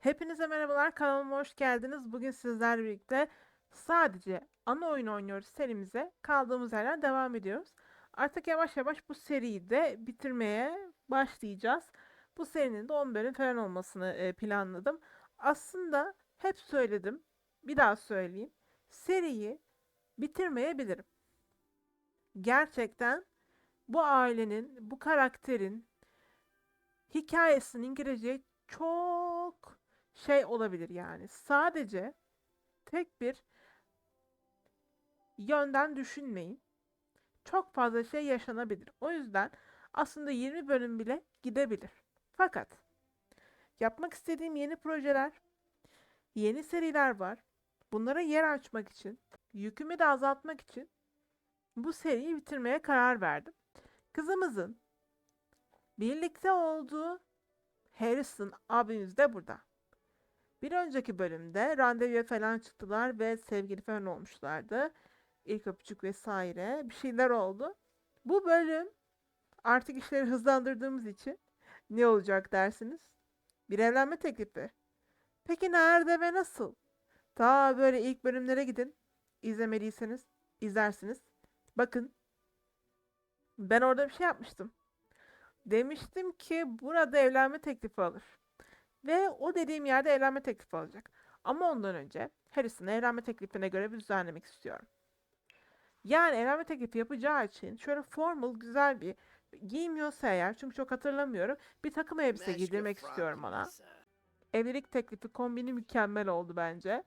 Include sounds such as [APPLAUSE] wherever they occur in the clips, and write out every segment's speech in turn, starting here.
Hepinize merhabalar, kanalıma hoş geldiniz. Bugün sizlerle birlikte sadece ana oyun oynuyoruz serimize kaldığımız yerden devam ediyoruz. Artık yavaş yavaş bu seriyi de bitirmeye başlayacağız. Bu serinin de 10 bölüm falan olmasını e, planladım. Aslında hep söyledim, bir daha söyleyeyim. Seriyi bitirmeyebilirim. Gerçekten bu ailenin, bu karakterin hikayesinin gireceği çok şey olabilir yani. Sadece tek bir yönden düşünmeyin. Çok fazla şey yaşanabilir. O yüzden aslında 20 bölüm bile gidebilir. Fakat yapmak istediğim yeni projeler, yeni seriler var. Bunlara yer açmak için, yükümü de azaltmak için bu seriyi bitirmeye karar verdim. Kızımızın birlikte olduğu Harrison abimiz de burada. Bir önceki bölümde randevuya falan çıktılar ve sevgili falan olmuşlardı. İlk öpücük vesaire bir şeyler oldu. Bu bölüm artık işleri hızlandırdığımız için ne olacak dersiniz? Bir evlenme teklifi. Peki nerede ve nasıl? Ta böyle ilk bölümlere gidin. İzlemediyseniz izlersiniz. Bakın. Ben orada bir şey yapmıştım. Demiştim ki burada evlenme teklifi alır. Ve o dediğim yerde evlenme teklifi alacak. Ama ondan önce Harrison'ı evlenme teklifine göre bir düzenlemek istiyorum. Yani evlenme teklifi yapacağı için şöyle formal güzel bir giymiyorsa eğer çünkü çok hatırlamıyorum bir takım elbise giydirmek istiyorum ona. Evlilik teklifi kombini mükemmel oldu bence.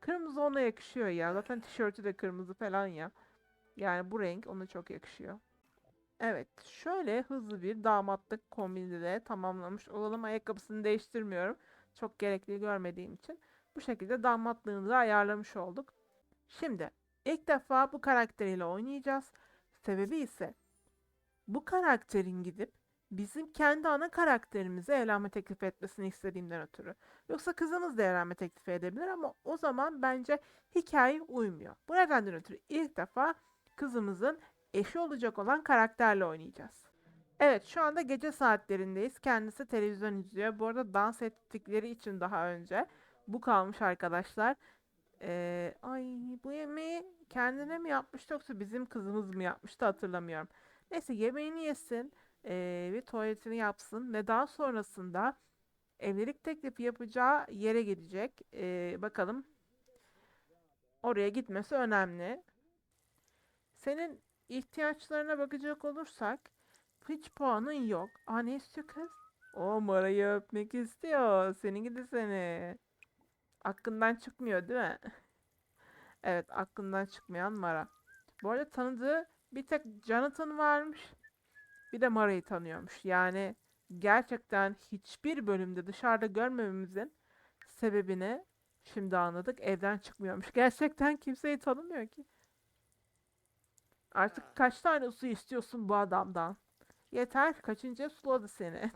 Kırmızı ona yakışıyor ya. Zaten tişörtü de kırmızı falan ya. Yani bu renk ona çok yakışıyor. Evet, şöyle hızlı bir damatlık kombini de tamamlamış olalım. Ayakkabısını değiştirmiyorum. Çok gerekli görmediğim için. Bu şekilde damatlığını da ayarlamış olduk. Şimdi ilk defa bu karakteriyle oynayacağız. Sebebi ise bu karakterin gidip bizim kendi ana karakterimize evlenme teklif etmesini istediğimden ötürü. Yoksa kızımız da evlenme teklifi edebilir ama o zaman bence hikaye uymuyor. Bu nedenden ötürü ilk defa kızımızın eşi olacak olan karakterle oynayacağız. Evet şu anda gece saatlerindeyiz. Kendisi televizyon izliyor. Bu arada dans ettikleri için daha önce bu kalmış arkadaşlar. Ee, ay bu yemeği kendine mi yapmıştı yoksa bizim kızımız mı yapmıştı hatırlamıyorum. Neyse yemeğini yesin ee, ve tuvaletini yapsın ve daha sonrasında evlilik teklifi yapacağı yere gidecek. Ee, bakalım oraya gitmesi önemli. Senin ihtiyaçlarına bakacak olursak hiç puanın yok. Aa ne istiyor kız? O Mara'yı öpmek istiyor. Seni gidi seni. Aklından çıkmıyor değil mi? [LAUGHS] Evet aklından çıkmayan Mara. Bu arada tanıdığı bir tek Jonathan varmış. Bir de Mara'yı tanıyormuş. Yani gerçekten hiçbir bölümde dışarıda görmememizin sebebini şimdi anladık. Evden çıkmıyormuş. Gerçekten kimseyi tanımıyor ki. Artık kaç tane su istiyorsun bu adamdan? Yeter, kaçıncı suladı seni?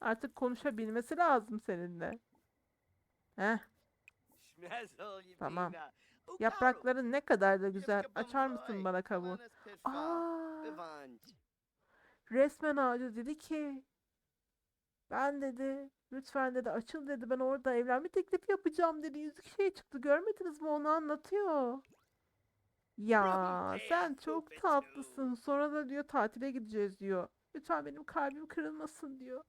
Artık konuşabilmesi lazım seninle. Heh, Tamam. yaprakların ne kadar da güzel. Açar mısın bana kabuğu? Aa, resmen ağacı dedi ki, ben dedi, lütfen dedi açıl dedi, ben orada evlenme teklifi yapacağım dedi. Yüzük şey çıktı, görmediniz mi onu anlatıyor. Ya sen çok tatlısın. Sonra da diyor tatile gideceğiz diyor. Lütfen benim kalbim kırılmasın diyor.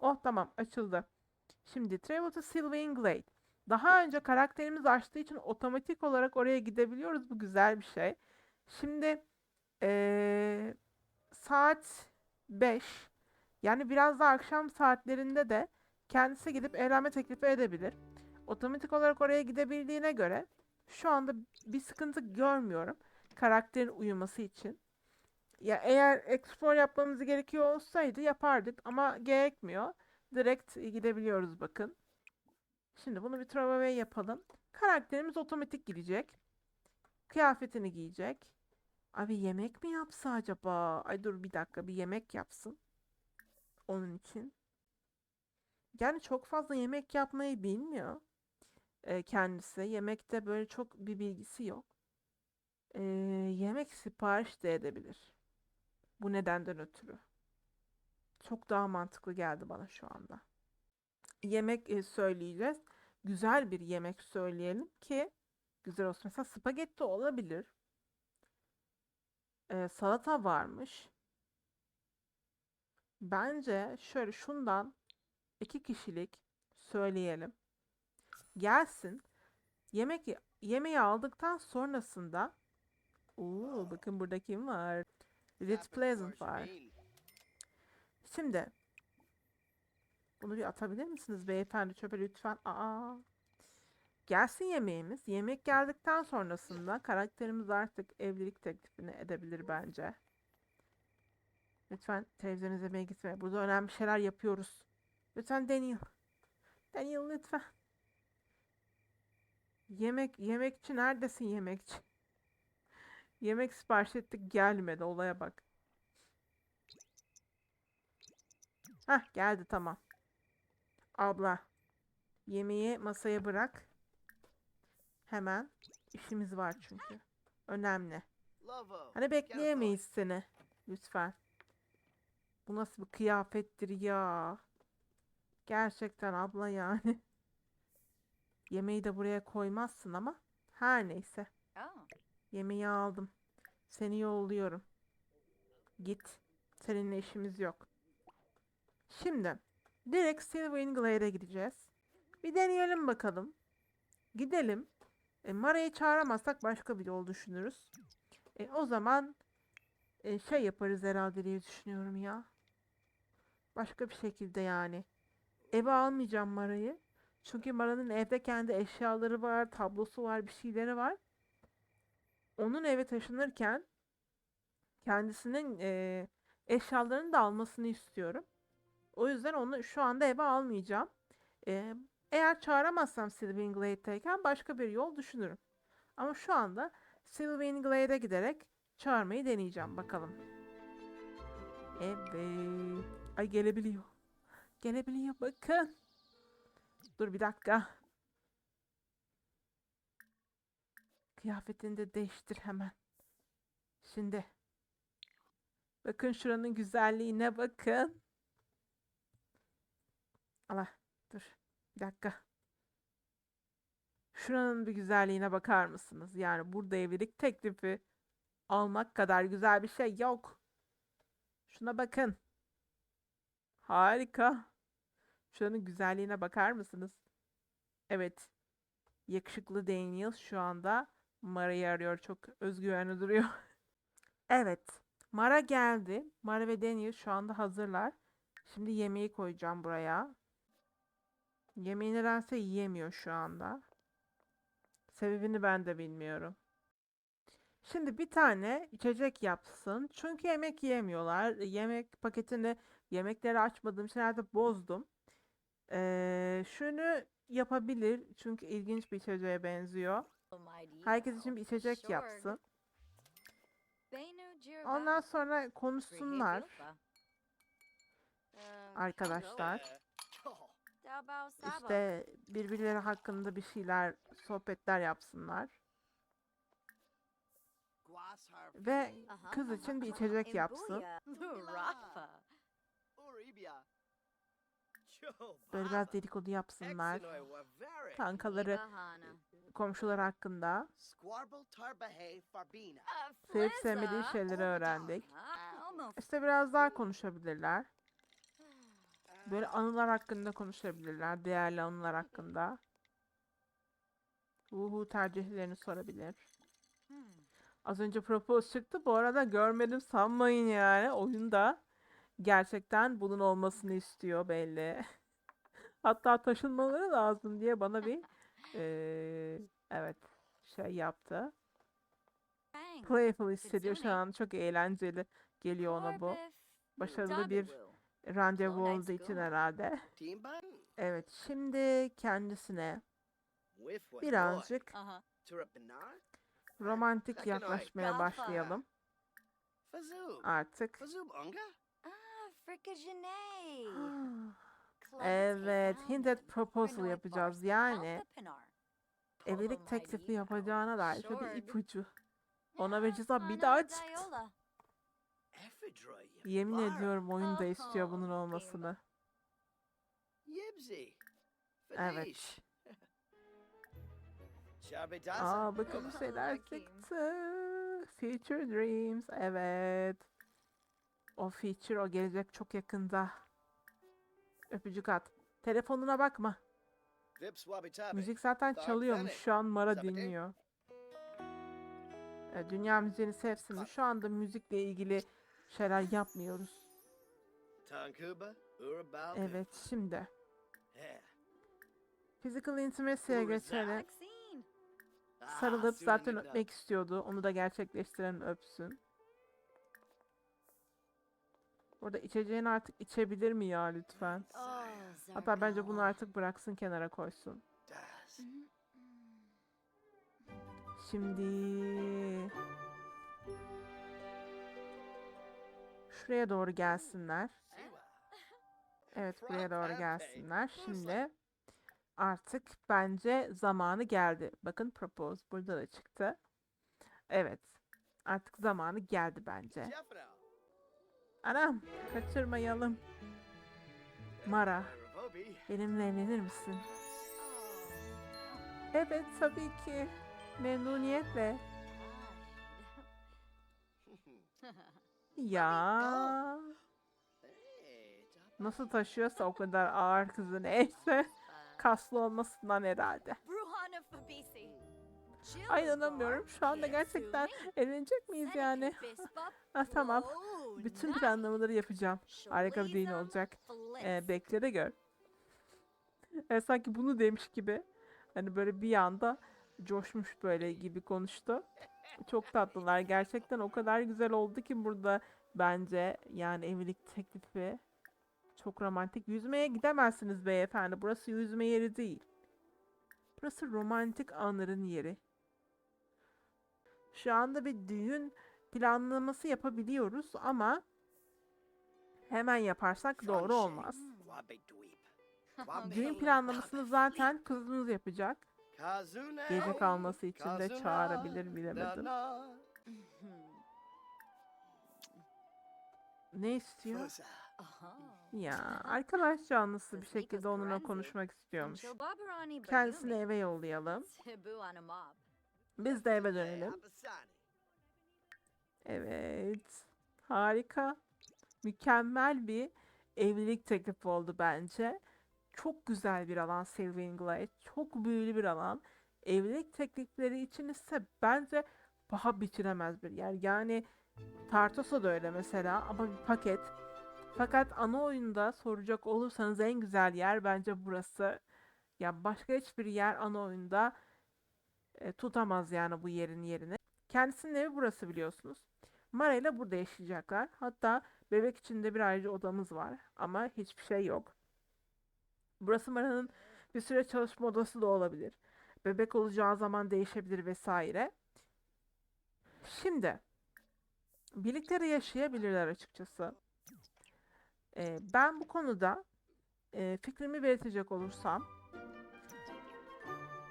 Oh tamam açıldı. Şimdi Travel to Sylvain Glade. Daha önce karakterimiz açtığı için otomatik olarak oraya gidebiliyoruz. Bu güzel bir şey. Şimdi eee, saat 5 yani biraz da akşam saatlerinde de kendisi gidip evlenme teklifi edebilir. Otomatik olarak oraya gidebildiğine göre şu anda bir sıkıntı görmüyorum karakterin uyuması için. Ya eğer explore yapmamız gerekiyor olsaydı yapardık ama gerekmiyor. Direkt gidebiliyoruz bakın. Şimdi bunu bir throwaway yapalım. Karakterimiz otomatik gidecek. Kıyafetini giyecek. Abi yemek mi yapsa acaba? Ay dur bir dakika bir yemek yapsın. Onun için. Yani çok fazla yemek yapmayı bilmiyor e, kendisi. Yemekte böyle çok bir bilgisi yok. E, yemek sipariş de edebilir. Bu nedenden ötürü. Çok daha mantıklı geldi bana şu anda. yemek e, söyleyeceğiz. Güzel bir yemek söyleyelim ki güzel olsun. Mesela spagetti olabilir. Ee, salata varmış. Bence şöyle şundan iki kişilik söyleyelim. Gelsin. Yemek yemeği aldıktan sonrasında Oo, bakın burada kim var? Ritz Pleasant var. Şimdi bunu bir atabilir misiniz beyefendi çöpe lütfen? Aa. Gelsin yemeğimiz. Yemek geldikten sonrasında karakterimiz artık evlilik teklifini edebilir bence. Lütfen televizyon izlemeye gitme. Burada önemli şeyler yapıyoruz. Lütfen Daniel. Daniel lütfen. Yemek yemekçi neredesin yemekçi? Yemek sipariş ettik gelmedi olaya bak. Hah geldi tamam. Abla yemeği masaya bırak. Hemen işimiz var çünkü. Önemli. Hani bekleyemeyiz seni. Lütfen. Bu nasıl bir kıyafettir ya? Gerçekten abla yani. Yemeği de buraya koymazsın ama. Her neyse. Yemeği aldım. Seni yolluyorum. Git. Seninle işimiz yok. Şimdi direkt Silver Glade'e gideceğiz. Bir deneyelim bakalım. Gidelim. E, Mara'yı çağıramazsak başka bir yol düşünürüz. E, o zaman e, şey yaparız herhalde diye düşünüyorum ya. Başka bir şekilde yani. Eve almayacağım Mara'yı. Çünkü Mara'nın evde kendi eşyaları var, tablosu var, bir şeyleri var. Onun eve taşınırken kendisinin e, eşyalarını da almasını istiyorum. O yüzden onu şu anda eve almayacağım. E, eğer çağıramazsam Sylvain Glade'deyken başka bir yol düşünürüm. Ama şu anda Sylvain Glade'e giderek çağırmayı deneyeceğim bakalım. Evet. Ay gelebiliyor. Gelebiliyor bakın. Dur bir dakika. Kıyafetini de değiştir hemen. Şimdi. Bakın şuranın güzelliğine bakın. Allah dur. Bir dakika. Şuranın bir güzelliğine bakar mısınız? Yani burada evlilik teklifi almak kadar güzel bir şey yok. Şuna bakın. Harika. Şuranın güzelliğine bakar mısınız? Evet. Yakışıklı Daniel şu anda Mara'yı arıyor. Çok özgüvenli duruyor. [LAUGHS] Evet. Mara geldi. Mara ve Daniel şu anda hazırlar. Şimdi yemeği koyacağım buraya. Yemeği nedense yiyemiyor şu anda. Sebebini ben de bilmiyorum. Şimdi bir tane içecek yapsın. Çünkü yemek yiyemiyorlar. Yemek paketini, yemekleri açmadığım şeylerde bozdum. Ee, şunu yapabilir. Çünkü ilginç bir içeceğe benziyor. Herkes için bir içecek yapsın. Ondan sonra konuşsunlar arkadaşlar. İşte birbirleri hakkında bir şeyler, sohbetler yapsınlar. Ve kız için bir içecek yapsın. Böyle biraz dedikodu yapsınlar. Kankaları, komşular hakkında. Sevip sevmediği şeyleri öğrendik. İşte biraz daha konuşabilirler. Böyle anılar hakkında konuşabilirler. Değerli anılar hakkında. Uhu tercihlerini sorabilir. Az önce propose çıktı. Bu arada görmedim sanmayın yani. Oyunda gerçekten bunun olmasını istiyor belli. [LAUGHS] Hatta taşınmaları lazım diye bana bir eee, evet şey yaptı. Playful hissediyor şu an. Çok eğlenceli geliyor ona bu. Başarılı bir randevu olduğu için herhalde. Evet şimdi kendisine birazcık romantik yaklaşmaya başlayalım artık. [GASPS] Evet, hinted proposal yapacağız. Yani evlilik teklifi yapacağına dair şöyle bir ipucu. Ona vereceğiz ama bir daha çıktı. Yemin ediyorum oyun da istiyor bunun olmasını. Evet. Feliz. [LAUGHS] Şarbetası. Aa bakın bir [LAUGHS] şeyler çıktı. Future Dreams. Evet. O feature o gelecek çok yakında. Öpücük at. Telefonuna bakma. Müzik zaten çalıyormuş. Şu an Mara dinliyor. E, Dünya müziğini sevsin mi? Şu anda müzikle ilgili şeyler yapmıyoruz. Evet şimdi. Physical Intimacy'ye geçelim. Maxine. Ah, Sarılıp zaten öpmek istiyordu. Onu da gerçekleştiren öpsün. Orada içeceğini artık içebilir mi ya lütfen? Oh, Hatta bence bunu artık bıraksın kenara koysun. Das. Şimdi şuraya doğru gelsinler. Evet buraya doğru gelsinler. Şimdi artık bence zamanı geldi. Bakın propose burada da çıktı. Evet. Artık zamanı geldi bence. Anam kaçırmayalım. Mara benimle evlenir misin? Evet tabii ki. Memnuniyetle. [LAUGHS] Ya nasıl taşıyorsa o kadar ağır kızı neyse. Kaslı olmasından herhalde. Ay inanamıyorum. Şu anda gerçekten evlenecek miyiz yani? [LAUGHS] Ah, tamam. Bütün planlamaları yapacağım. Harika bir düğün olacak. Ee, bekle de gör. E, sanki bunu demiş gibi. Hani böyle bir anda coşmuş böyle gibi konuştu. Çok tatlılar. Gerçekten o kadar güzel oldu ki burada bence yani evlilik teklifi çok romantik. Yüzmeye gidemezsiniz beyefendi. Burası yüzme yeri değil. Burası romantik anların yeri. Şu anda bir düğün planlaması yapabiliyoruz ama hemen yaparsak doğru olmaz. [LAUGHS] Düğün planlamasını zaten kızınız yapacak. Gece kalması için de çağırabilir bilemedim. [LAUGHS] Ne istiyor? Ya arkadaş canlısı bir şekilde onunla konuşmak istiyormuş. Kendisini eve yollayalım. Biz de eve dönelim. Evet. Harika. Mükemmel bir evlilik teklifi oldu bence. Çok güzel bir alan Sylvain Glade. Çok büyülü bir alan. Evlilik teklifleri için ise bence paha biçilemez bir yer. Yani Tartosa da öyle mesela ama bir paket. Fakat ana oyunda soracak olursanız en güzel yer bence burası. Ya başka hiçbir yer ana oyunda e, tutamaz yani bu yerin yerini. Kendisinin evi burası biliyorsunuz. Mara ile burada yaşayacaklar. Hatta bebek için de bir ayrıca odamız var. Ama hiçbir şey yok. Burası Mara'nın bir süre çalışma odası da olabilir. Bebek olacağı zaman değişebilir vesaire. Şimdi birlikte de yaşayabilirler açıkçası. Ee, ben bu konuda e, fikrimi belirtecek olursam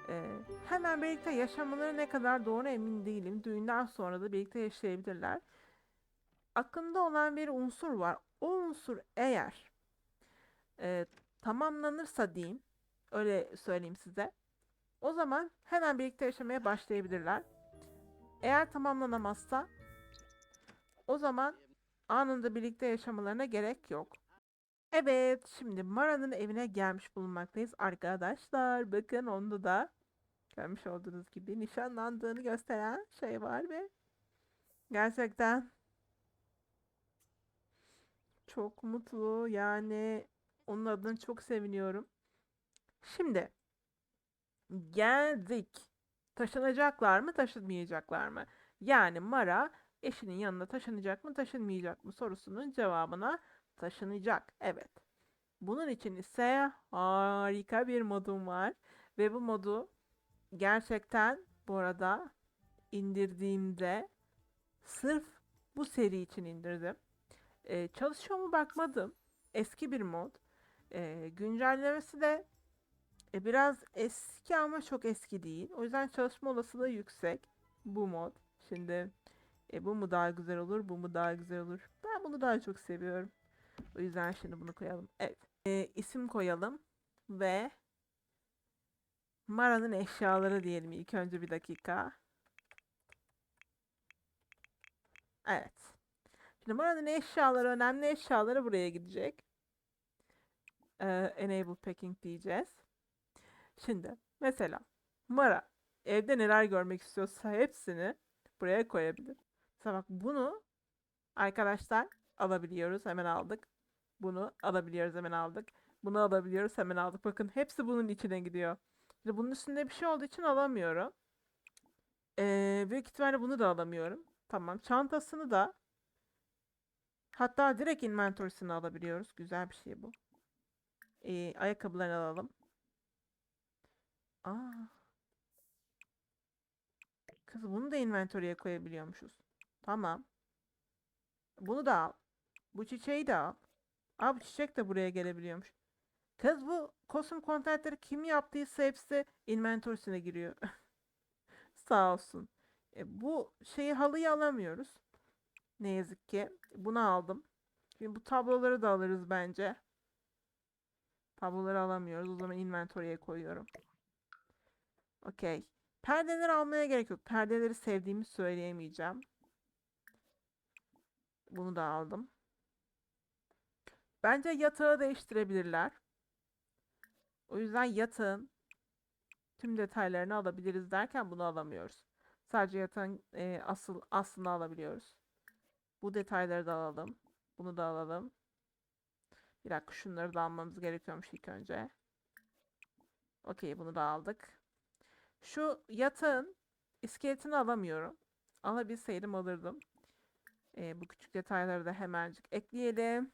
e, hemen birlikte yaşamaları ne kadar doğru emin değilim. Düğünden sonra da birlikte yaşayabilirler. Aklımda olan bir unsur var. O unsur eğer e, tamamlanırsa diyeyim, öyle söyleyeyim size. O zaman hemen birlikte yaşamaya başlayabilirler. Eğer tamamlanamazsa o zaman anında birlikte yaşamalarına gerek yok. Evet, şimdi Mara'nın evine gelmiş bulunmaktayız arkadaşlar. Bakın onda da görmüş olduğunuz gibi nişanlandığını gösteren şey var ve gerçekten çok mutlu. Yani onun adına çok seviniyorum. Şimdi geldik. Taşınacaklar mı, taşınmayacaklar mı? Yani Mara eşinin yanına taşınacak mı, taşınmayacak mı sorusunun cevabına taşınacak. Evet. Bunun için ise harika bir modum var ve bu modu gerçekten bu arada indirdiğimde sırf bu seri için indirdim. Ee, çalışıyor mu bakmadım. Eski bir mod. Ee, güncellemesi de e, biraz eski ama çok eski değil. O yüzden çalışma olasılığı yüksek bu mod. Şimdi e, bu mu daha güzel olur, bu mu daha güzel olur? Ben bunu daha çok seviyorum. O yüzden şimdi bunu koyalım. Evet. E, isim koyalım ve Mara'nın eşyaları diyelim ilk önce bir dakika. Evet. Şimdi Mara'nın eşyaları, önemli eşyaları buraya gidecek. Ee, enable packing diyeceğiz. Şimdi mesela Mara evde neler görmek istiyorsa hepsini buraya koyabilir. Mesela bak bunu arkadaşlar alabiliyoruz. Hemen aldık. Bunu alabiliyoruz. Hemen aldık. Bunu alabiliyoruz. Hemen aldık. Bakın hepsi bunun içine gidiyor. Şimdi bunun üstünde bir şey olduğu için alamıyorum. Ee, büyük ihtimalle bunu da alamıyorum. Tamam. Çantasını da hatta direkt inventory'sini alabiliyoruz. Güzel bir şey bu. Ee, ayakkabılarını alalım. Aa. Kız bunu da inventory'e koyabiliyormuşuz. Tamam. Bunu da al. Bu çiçeği de al. Aa bu çiçek de buraya gelebiliyormuş. Kız bu kostüm kontentleri kim yaptıysa hepsi inventory'sine giriyor. [LAUGHS] Sağ olsun. E, bu şeyi halıyı alamıyoruz. Ne yazık ki. Bunu aldım. Şimdi bu tabloları da alırız bence. Tabloları alamıyoruz. O zaman inventory'e koyuyorum. Okey. Perdeleri almaya gerek yok. Perdeleri sevdiğimi söyleyemeyeceğim. Bunu da aldım. Bence yatağı değiştirebilirler. O yüzden yatağın tüm detaylarını alabiliriz derken bunu alamıyoruz. Sadece yatağın e, asıl aslını alabiliyoruz. Bu detayları da alalım. Bunu da alalım. Bir dakika şunları da almamız gerekiyormuş ilk önce. Okey bunu da aldık. Şu yatağın iskeletini alamıyorum. Alabilseydim alırdım. E, bu küçük detayları da hemencik ekleyelim.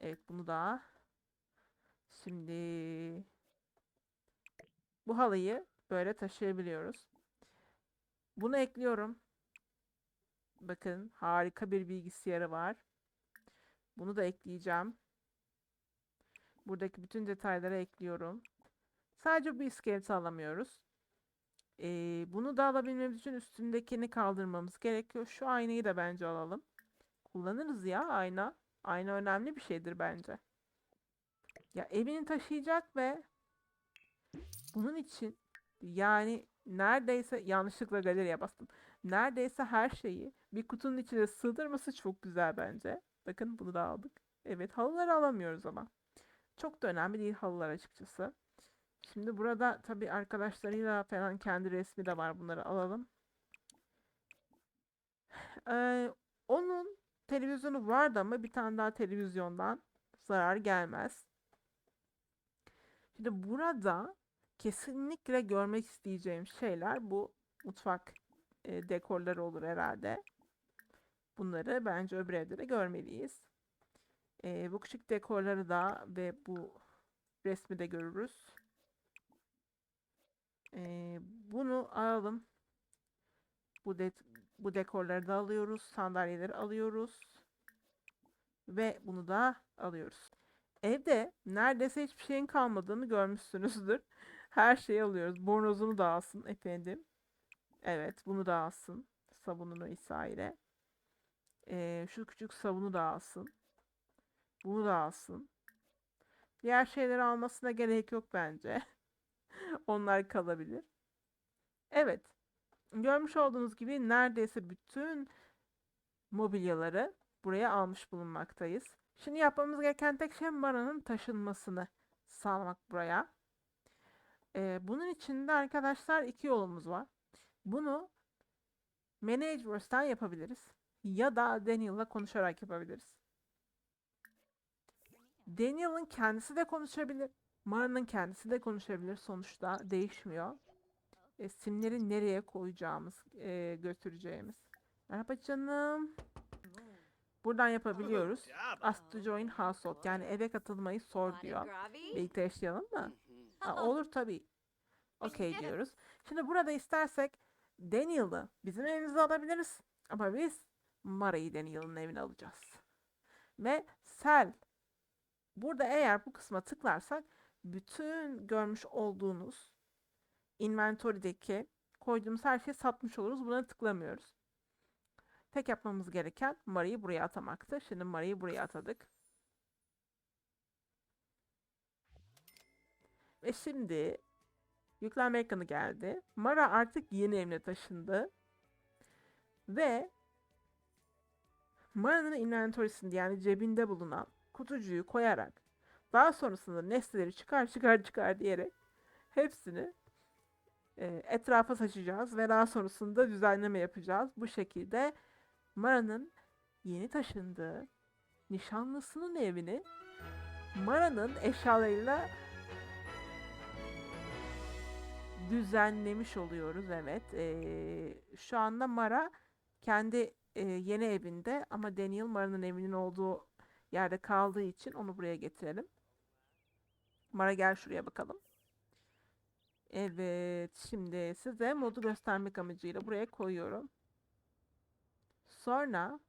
Evet bunu da. Şimdi bu halıyı böyle taşıyabiliyoruz. Bunu ekliyorum. Bakın harika bir bilgisayarı var. Bunu da ekleyeceğim. Buradaki bütün detayları ekliyorum. Sadece bu iskeleti alamıyoruz. Ee, bunu da alabilmemiz için üstündekini kaldırmamız gerekiyor. Şu aynayı da bence alalım. Kullanırız ya ayna. Ayna önemli bir şeydir bence. Ya evini taşıyacak ve bunun için yani neredeyse yanlışlıkla galeriye bastım. Neredeyse her şeyi bir kutunun içine sığdırması çok güzel bence. Bakın bunu da aldık. Evet halıları alamıyoruz ama. Çok da önemli değil halılar açıkçası. Şimdi burada tabii arkadaşlarıyla falan kendi resmi de var. Bunları alalım. Ee, onun televizyonu vardı ama bir tane daha televizyondan zarar gelmez. Şimdi burada kesinlikle görmek isteyeceğim şeyler bu mutfak e, dekorları olur herhalde. Bunları bence öbür evde de görmeliyiz. E, bu küçük dekorları da ve bu resmi de görürüz. E, bunu alalım. Bu de bu dekorları da alıyoruz. Sandalyeleri alıyoruz. Ve bunu da alıyoruz. Evde neredeyse hiçbir şeyin kalmadığını görmüşsünüzdür. [LAUGHS] Her şeyi alıyoruz. Bornozunu da alsın efendim. Evet bunu da alsın. Sabununu vesaire. Ee, şu küçük sabunu da alsın. Bunu da alsın. Diğer şeyleri almasına gerek yok bence. [LAUGHS] Onlar kalabilir. Evet. Görmüş olduğunuz gibi neredeyse bütün mobilyaları buraya almış bulunmaktayız. Şimdi yapmamız gereken tek şey maranın taşınmasını sağlamak buraya. Ee, bunun için de arkadaşlar iki yolumuz var. Bunu Manageverse'den yapabiliriz. Ya da Daniel'la konuşarak yapabiliriz. Daniel'ın kendisi de konuşabilir. Mara'nın kendisi de konuşabilir. Sonuçta değişmiyor. E, simleri nereye koyacağımız, e, götüreceğimiz. Merhaba canım. Buradan yapabiliyoruz. Ask to join household. Yani eve katılmayı sor diyor. Birlikte yaşayalım mı? Ha, olur tabii. Okey diyoruz. Şimdi burada istersek Daniel'ı bizim evimize alabiliriz. Ama biz Mara'yı Daniel'ın evine alacağız. Ve Sel. Burada eğer bu kısma tıklarsak bütün görmüş olduğunuz inventory'deki koyduğumuz her şeyi satmış oluruz. Buna tıklamıyoruz. Tek yapmamız gereken Mara'yı buraya atamaktı. Şimdi Mara'yı buraya atadık. Ve şimdi yüklenme ekranı geldi. Mara artık yeni evine taşındı. Ve Mara'nın inventory'sinde yani cebinde bulunan kutucuğu koyarak daha sonrasında nesneleri çıkar çıkar çıkar diyerek hepsini e, etrafa saçacağız ve daha sonrasında düzenleme yapacağız. Bu şekilde Mara'nın yeni taşındığı nişanlısının evini Mara'nın eşyalarıyla düzenlemiş oluyoruz. Evet. Ee, şu anda Mara kendi e, yeni evinde ama Daniel Mara'nın evinin olduğu yerde kaldığı için onu buraya getirelim. Mara gel şuraya bakalım. Evet. Şimdi size modu göstermek amacıyla buraya koyuyorum. Sonra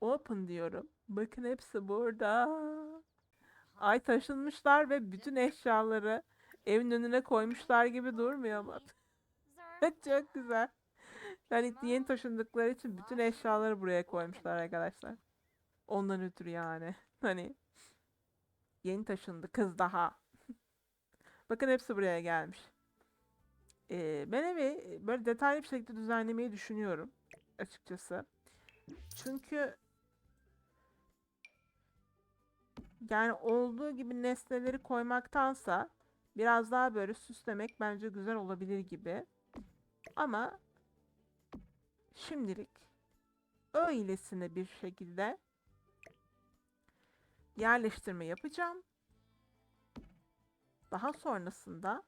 Open diyorum. Bakın hepsi burada. Ay taşınmışlar ve bütün eşyaları evin önüne koymuşlar gibi durmuyor mu? [LAUGHS] Çok güzel. Yani yeni taşındıkları için bütün eşyaları buraya koymuşlar arkadaşlar. Ondan ötürü yani. Hani yeni taşındı kız daha. [LAUGHS] Bakın hepsi buraya gelmiş. Ee, ben evi böyle detaylı bir şekilde düzenlemeyi düşünüyorum açıkçası. Çünkü yani olduğu gibi nesneleri koymaktansa biraz daha böyle süslemek bence güzel olabilir gibi. Ama şimdilik öylesine bir şekilde yerleştirme yapacağım. Daha sonrasında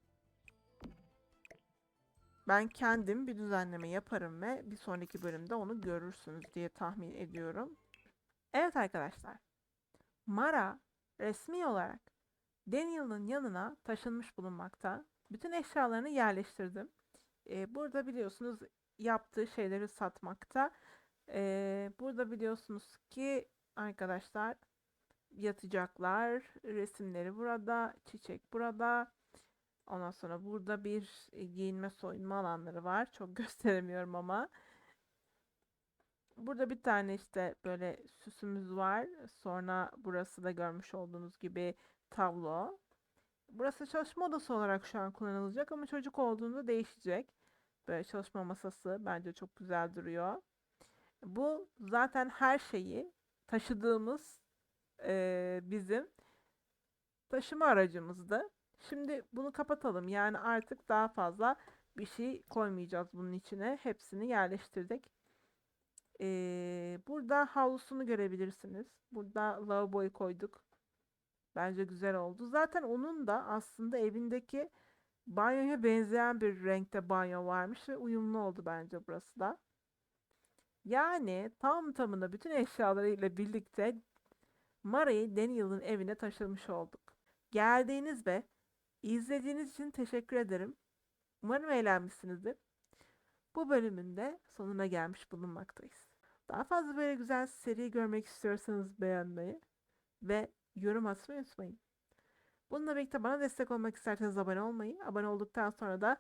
ben kendim bir düzenleme yaparım ve bir sonraki bölümde onu görürsünüz diye tahmin ediyorum. Evet arkadaşlar. Mara resmi olarak Daniel'ın yanına taşınmış bulunmakta. Bütün eşyalarını yerleştirdim. Ee, burada biliyorsunuz yaptığı şeyleri satmakta. Ee, burada biliyorsunuz ki arkadaşlar yatacaklar, resimleri burada, çiçek burada. Ondan sonra burada bir e, giyinme soyunma alanları var. Çok [LAUGHS] gösteremiyorum ama. Burada bir tane işte böyle süsümüz var. Sonra burası da görmüş olduğunuz gibi tablo. Burası çalışma odası olarak şu an kullanılacak ama çocuk olduğunda değişecek. Böyle çalışma masası bence çok güzel duruyor. Bu zaten her şeyi taşıdığımız eee, bizim taşıma aracımızdı. Şimdi bunu kapatalım. Yani artık daha fazla bir şey koymayacağız bunun içine. Hepsini yerleştirdik. Ee, burada havlusunu görebilirsiniz. Burada lavaboyu koyduk. Bence güzel oldu. Zaten onun da aslında evindeki banyoya benzeyen bir renkte banyo varmış ve uyumlu oldu bence burası da. Yani tam tamına bütün eşyalarıyla birlikte Mara'yı Daniel'ın evine taşımış olduk. Geldiğiniz ve izlediğiniz için teşekkür ederim. Umarım eğlenmişsinizdir. Bu bölümün de sonuna gelmiş bulunmaktayız. Daha fazla böyle güzel seri görmek istiyorsanız beğenmeyi ve yorum atmayı unutmayın. Bununla birlikte bana destek olmak isterseniz abone olmayı, abone olduktan sonra da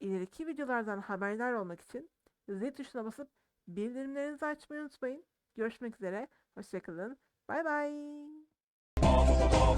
ileriki videolardan haberdar olmak için zil tuşuna basıp bildirimlerinizi açmayı unutmayın. Görüşmek üzere, hoşçakalın, bay bay.